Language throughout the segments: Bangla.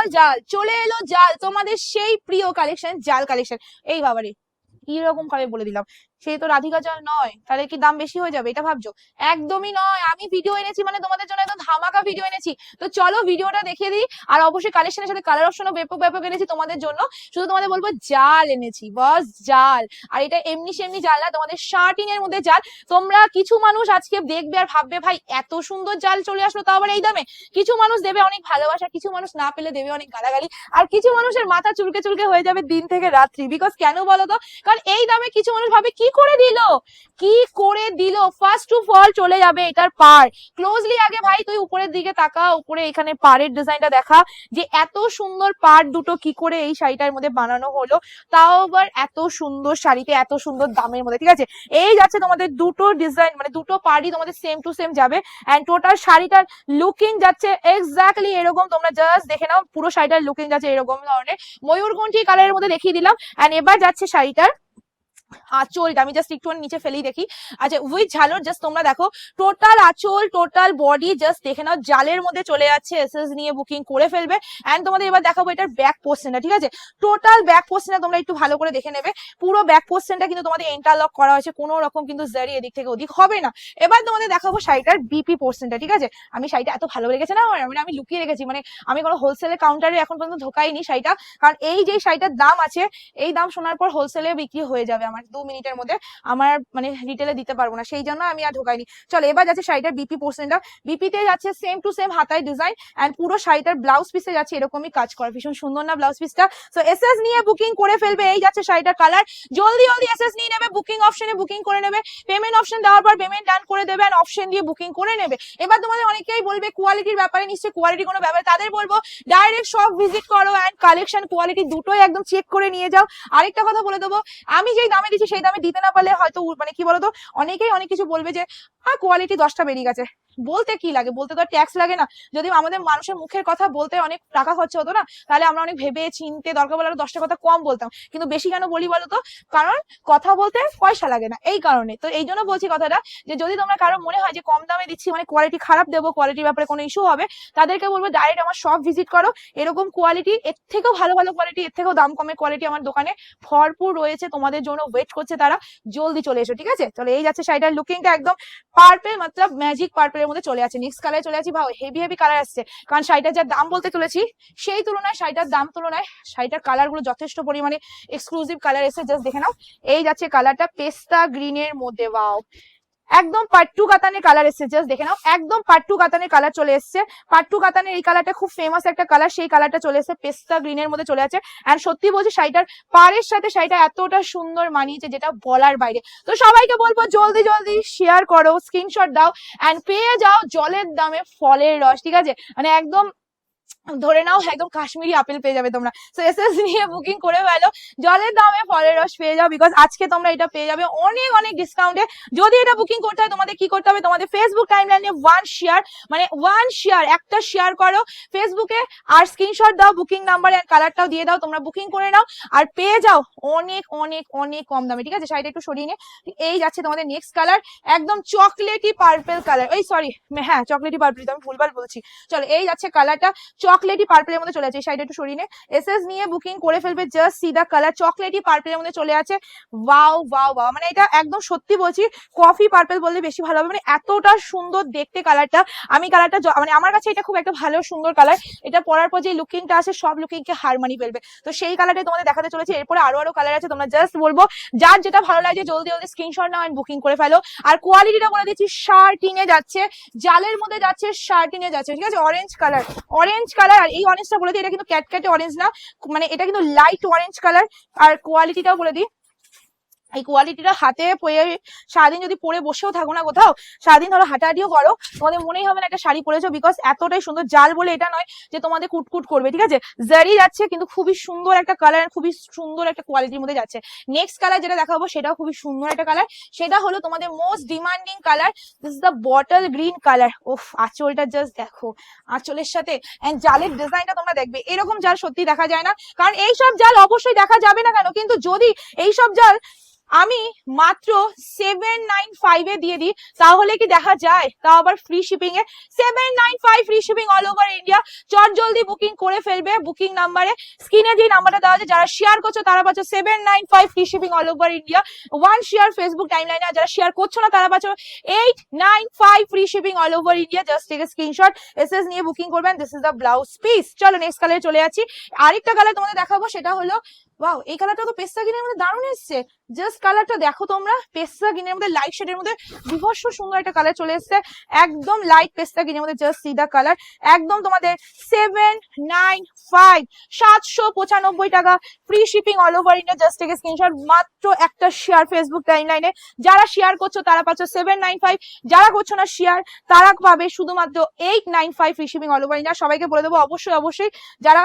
জাল জাল, চলে এলো জাল। তোমাদের সেই প্রিয় কালেকশন জাল কালেকশন এই বাবারে কি রকম করে বলে দিলাম। সেই তো রাধিকা জাল নয়, তাহলে কি দাম বেশি হয়ে যাবে? এটা ভাবছ? একদমই নয়। আমি ভিডিও এনেছি মানে তোমাদের জন্য একদম ধামাকা ভিডিও এনেছি। তো চলো ভিডিওটা দেখিয়ে দিই, আর অবশ্যই কালেকশনের সাথে কালার অপশনও ব্যাপক ব্যাপক এনেছি তোমাদের জন্য। শুধু তোমাদের বলব জাল এনেছি, বস জাল। আর এটা এমনি সেমনি জাল না, তোমাদের শার্টিং এর মধ্যে জাল। তোমরা কিছু মানুষ আজকে দেখবে আর ভাববে, ভাই, এত সুন্দর জাল চলে আসলো তাও আবার এই দামে? কিছু মানুষ দেবে অনেক ভালোবাসা, কিছু মানুষ না পেলে দেবে অনেক গালাগালি। আর কিছু মানুষের মাথা চুলকে চুলকে হয়ে যাবে দিন থেকে রাত্রি। বিকজ কেন বলো তো? কারণ এই দামে কিছু মানুষ ভাবে, কি করে দিল? কি করে দিল? ফার্স্ট টু ফল চলে যাবে এটার পার। ক্লোজলি আগে ভাই তুই উপরের দিকে তাকা, উপরে এখানে পাড়ের ডিজাইনটা দেখা, যে এত সুন্দর পাড় দুটো কি করে এই শাড়িটার মধ্যে বানানো হলো, তাও আবার এত সুন্দর শাড়িতে, এত সুন্দর দামের মধ্যে, ঠিক আছে? এই যাচ্ছে তোমাদের দুটো ডিজাইন মানে দুটো পাড়ি তোমাদের সেম টু সেম যাবে অ্যান্ড টোটাল শাড়িটার লুকিং যাচ্ছে এক্স্যাক্টলি এরকম, তোমরা জাস্ট দেখে নাও, পুরো শাড়িটার লুকিং যাচ্ছে এরকম ধরনের। ময়ূরকণ্ঠী কালারের মধ্যে দেখিয়ে দিলাম অ্যান্ড এবার যাচ্ছে শাড়িটার আঁচলটা আমি জাস্ট একটু নিচে ফেলেই দেখি। আচ্ছা উইথ ঝালর জাস্ট তোমরা দেখো টোটাল আঁচল টোটাল বডি জাস্ট দেখে নাও, জালের মধ্যে চলে যাচ্ছে এসএস নিয়ে বুকিং করে ফেলবে। এন্ড তোমাদের এবার দেখাবো এটার ব্যাক পোর্শনটা ঠিক আছে? টোটাল ব্যাক পোর্শনটা তোমরা একটু ভালো করে দেখে নেবে। পুরো ব্যাক পোর্শনটা কিন্তু তোমাদের ইন্টারলক করা হয়েছে, কোনো রকম কিন্তু জারি এদিক থেকে ওদিক হবে না। এবার তোমাদের দেখাবো শাড়িটার বিপি পোর্শনটা ঠিক আছে? আমি শাড়িটা এত ভালো লেগেছে না মানে আমি লুকিয়ে রেখেছি মানে আমি কোনো হোলসেলের কাউন্টারে এখন পর্যন্ত ঢোকাইনি শাড়িটা। কারণ এই যে শাড়িটার দাম আছে, এই দাম শোনার পর হোলসেলে বিক্রি হয়ে যাবে আমার। দু মিনিটের মধ্যে আমার মানে রিটেলে দিতে পারব না, সেই জন্য আমি আর ঢোকাইনি। চলো, এবার যাচ্ছে শাড়িটার বিপি পোর্শনটা বিপিতে যাচ্ছে সেম টু সেম হাতায় ডিজাইন এন্ড পুরো শাড়িটার ব্লাউজ পিসে যাচ্ছে এরকমই কাজ করা। ভীষণ সুন্দর না ব্লাউজ পিসটা সো এসএস নিয়ে বুকিং করে ফেলবে, এই যাচ্ছে শাড়িটার কালার জলদি জলদি এসএস নিয়ে নেবে বুকিং অপশনে বুকিং করে নেবে। পেমেন্ট অপশন দেওয়ার পর পেমেন্ট ডান করে দেবে এন্ড অপশন দিয়ে বুকিং করে নেবে। এবার তোমাদের অনেকেই বলবে কোয়ালিটির ব্যাপারে, নিশ্চয়ই কোয়ালিটি কোনো ব্যাপারে। তাদের বলব ডাইরেক্ট শপ ভিজিট করো এন্ড কালেকশন কোয়ালিটি দুটোই একদম চেক করে নিয়ে যাও। আরেকটা কথা বলে দেবো, আমি যেই দামে দিচ্ছি, সেই দামে দিতে না পারলে হয়তো মানে কি বলতো, অনেকেই অনেক কিছু বলবে যে হ্যাঁ কোয়ালিটি দশটা বেরিয়ে গেছে। বলতে কি লাগে? বলতে তো ট্যাক্স লাগে না। যদি আমাদের মানুষের মুখের কথা বলতে অনেক টাকা খরচা হতো না, তাহলে আমরা অনেক ভেবে চিনতে দরকার বলে আরও দশটা কথা কম বলতাম। কিন্তু বেশি কেন বলি বলতো কারণ কথা বলতে পয়সা লাগে না, এই কারণে। তো এই জন্য বলছি কথাটা যে, যদি তোমরা কারও মনে হয় যে, কম দামে দিচ্ছি মানে কোয়ালিটি খারাপ দেবো কোয়ালিটির ব্যাপারে কোনো ইস্যু হবে, তাদেরকে বলব ডাইরেক্ট আমার শপ ভিজিট করো। এরকম কোয়ালিটি এর থেকেও ভালো ভালো কোয়ালিটি এর থেকেও দাম কমে কোয়ালিটি আমার দোকানে ভরপুর রয়েছে, তোমাদের জন্য ওয়েট করছে তারা। জলদি চলে এসো, ঠিক আছে? চলো এই যাচ্ছে শাড়িটার লুকিংটা একদম পার্পেল মতলব ম্যাজিক পার্পেলের মধ্যে চলে আছে নেক্সট কালারে চলে আছি ভাও হেভি হেভি কালার আসছে। কারণ শাড়িটার যার দাম বলতে চলেছি সেই তুলনায় শাড়িটার দাম তুলনায় শাড়িটার কালারগুলো যথেষ্ট পরিমাণে এক্সক্লুসিভ কালার এসে জাস্ট দেখে নাও। এই যাচ্ছে কালারটা পেস্তা গ্রিনের মধ্যে। ওয়াও একদম পাট্টু কাতানের কালার এসছে জাস্ট দেখে নাও, একদম পাট্টু কাতানের কালার চলে এসছে। পাট্টু কাতানের এই কালারটা খুব ফেমাস একটা কালার সেই কালারটা চলে এসেছে, পেস্তা গ্রিনের মধ্যে চলে আছে। আর সত্যি বলছি, শাড়িটার পাড়ের সাথে শাড়িটা এতটা সুন্দর মানিয়েছে, যেটা বলার বাইরে। তো সবাইকে বলব, জলদি জলদি শেয়ার করো স্ক্রিনশট দাও এন্ড পেয়ে যাও জলের দামে ফলের রস, ঠিক আছে? মানে একদম ধরে নাও একদম কাশ্মীরি আপেল পেয়ে যাবে তোমরা। সো এসএস নিয়ে বুকিং করে ফেলো। জলের দামে ফলের রস পেয়ে যাও বিকজ আজকে তোমরা এটা পেয়ে যাবে অনেক অনেক ডিসকাউন্টে যদি এটা বুকিং করতে হয়, তোমাদের কি করতে হবে? তোমাদের ফেসবুক টাইমলাইনে ওয়ান শেয়ার মানে ওয়ান শেয়ার একটা শেয়ার করো। ফেসবুকে আর স্ক্রিনশট দাও বুকিং নাম্বার এন্ড কালারটাও দিয়ে দাও, তোমরা বুকিং করে নাও। আর পেয়ে যাও অনেক অনেক অনেক কম দামে, ঠিক আছে? শাড়িটা একটু সরিয়ে নিয়ে। এই যাচ্ছে তোমাদের নেক্সট কালার একদম চকলেটি পার্পল কালার ওই সরি হ্যাঁ চকলেটি পার্পল আমি ভুলভাল বলছি। চলো, এই যাচ্ছে কালারটা চকলেটি পার্পলের মধ্যে চলে আছে শাড়িটা একটু সরিয়ে নে। এসএস নিয়ে বুকিং করে ফেলবে just see the colour chocolatey পার্পলের মধ্যে চলে আছে। ওয়াও ওয়াও ওয়াও মানে এটা একদম সত্যি বলছি কফি পার্পল বললে বেশি ভালো হবে। মানে এতটা সুন্দর দেখতে কালারটা আমি কালারটা মানে আমার কাছে এটা খুব একটা ভালো, সুন্দর কালার এটা পরার পর যে লুকিংটা আছে, সব লুকিংকে হার মানিয়ে ফেলবে। তো সেই কালারটাই তোমাদের দেখাতে চলেছে। এরপরে আরও আরও কালার আছে, তোমরা জাস্ট বলব। যার যেটা ভালো লাগে, জলদি জলদি স্ক্রিনশট নাও বুকিং করে ফেলো। আর কোয়ালিটিটা বলে দিচ্ছি, শার্টিনে যাচ্ছে, জালের মধ্যে যাচ্ছে, শার্টিনে যাচ্ছে, ঠিক আছে? অরেঞ্জ কালার অরেঞ্জ কালার আর এই অরেঞ্জটা বলে দিই, এটা কিন্তু ক্যাটক্যাটে অরেঞ্জ না। মানে এটা কিন্তু লাইট অরেঞ্জ কালার আর কোয়ালিটিটাও বলে দিই। এই কোয়ালিটিটা হাতে পরে, সারাদিন যদি পরে বসেও থাকো না কোথাও, সারাদিন ধরো হাঁটাহাঁটিও করো, তোমাদের মনেই হবে না একটা শাড়ি পরেছো বিকজ এতটাই সুন্দর। জাল বলে এটা নয় যে তোমাদের কুটকুট করবে, ঠিক আছে? জারি যাচ্ছে কিন্তু খুবই সুন্দর একটা কালার খুবই সুন্দর একটা কোয়ালিটির মধ্যে যাচ্ছে। নেক্সট কালার যেটা দেখাবো সেটাও খুবই সুন্দর একটা কালার সেটা হলো তোমাদের most demanding colour this the bottle green colour of আঁচলটা জাস্ট দেখো, আঁচলের সাথে। অ্যান্ড জালের ডিজাইনটা তোমরা দেখবে, এরকম জাল সত্যি দেখা যায় না। কারণ এইসব জাল অবশ্যই দেখা যাবে না কেন? কিন্তু যদি এইসব জাল আমি মাত্র সেভেন নাইন ফাইভে দিয়ে দিই, তাহলে কি দেখা যায়? তাও আবার ফ্রি শিপিং এ। Seven nine five free shipping all over India চট জলদি বুকিং করে ফেলবে বুকিং নাম্বারে স্ক্রিনে যে নাম্বারটা দেওয়া আছে, যারা শেয়ার করছ তারা পাচ্ছ seven nine five free shipping all over India one share Facebook time লাইনে যারা শেয়ার করছ না তারা পাচ্ছ eight nine five free shipping all over India just take screenshot S S নিয়ে বুকিং করবেন। This is the blouse piece চলো নেক্সট কালারে চলে যাচ্ছি। আরেকটা কালার তোমাদের দেখাবো, সেটা হলো ওয়াও এই কালারটা তো পেস্তা গ্রিনের মধ্যে দারুণ এসছে। জাস্ট কালারটা দেখো তোমরা, পেস্তা গ্রিনের মধ্যে লাইট শেডের মধ্যে বিভৎস সুন্দর একটা কালার চলে এসছে। একদম লাইট পেস্তা গ্রিনের মধ্যে জাস্ট সি দা কালার একদম তোমাদের সেভেন নাইন ফাইভ সাতশো পঁচানব্বই টাকা free shipping all over India just থেকে স্ক্রিনশট মাত্র একটা শেয়ার ফেসবুক টাইম লাইনে যারা শেয়ার করছ, তারা পাচ্ছ সেভেন নাইন ফাইভ যারা করছ না শেয়ার তারা পাবে শুধুমাত্র eight nine five free shipping all over India সবাইকে বলে দেবো, অবশ্যই অবশ্যই। যারা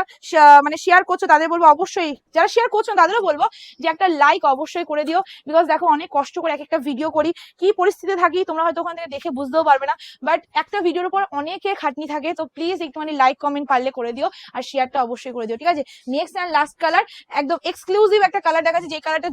মানে শেয়ার করছ, তাদের বলব, অবশ্যই। যারা শেয়ার করছ না, তাদেরও বলব যে একটা লাইক অবশ্যই করে দিও। বিকজ দেখো অনেক কষ্ট করে এক একটা ভিডিও করি। কি পরিস্থিতিতে থাকি তোমরা হয়তো ওখান থেকে দেখে বুঝতেও পারবে না। বাট একটা ভিডিওর উপর অনেকে খাটনি থাকে, তো প্লিজ একটুখানি লাইক কমেন্ট পারলে করে দিও আর শেয়ারটা অবশ্যই করে দিও, ঠিক আছে? নেক্সট অ্যান্ড লাস্ট কালার একদম এক্সক্লুসিভ একটা কালার দেখাচ্ছে, যে কালারটা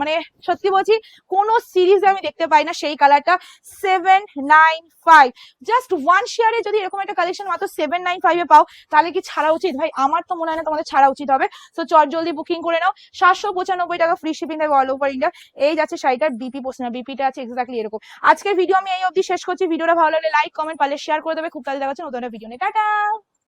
মানে সত্যি বলছি, কোনো সিরিজে আমি দেখতে পাই না সেই কালারটা seven nine five just one শেয়ারে যদি এরকম একটা কালেকশন মাত্র সেভেন নাইন ফাইভে পাও, তাহলে কি ছাড়া উচিত? ভাই, আমার তো মনে হয় না তোমাদের ছাড়া উচিত হবে। সো চট জলদি বুকিং করে নাও। সাতশো পঁচানব্বই টাকা ফ্রি শিপিং থাকবে অল ওভার ইন্ডিয়া এই যাচ্ছে শাড়িটার বিপি পোস্ট বিপিটা আছে এক্স্যাক্টলি এরকম। আজকের ভিডিও আমি এই অবধি শেষ করছি। ভিডিওটা ভালো লাগলে লাইক কমেন্ট পারলে শেয়ার করে দেবে। খুব তাহলে দেখাচ্ছে নতুন ভিডিও নিয়ে। টাটা!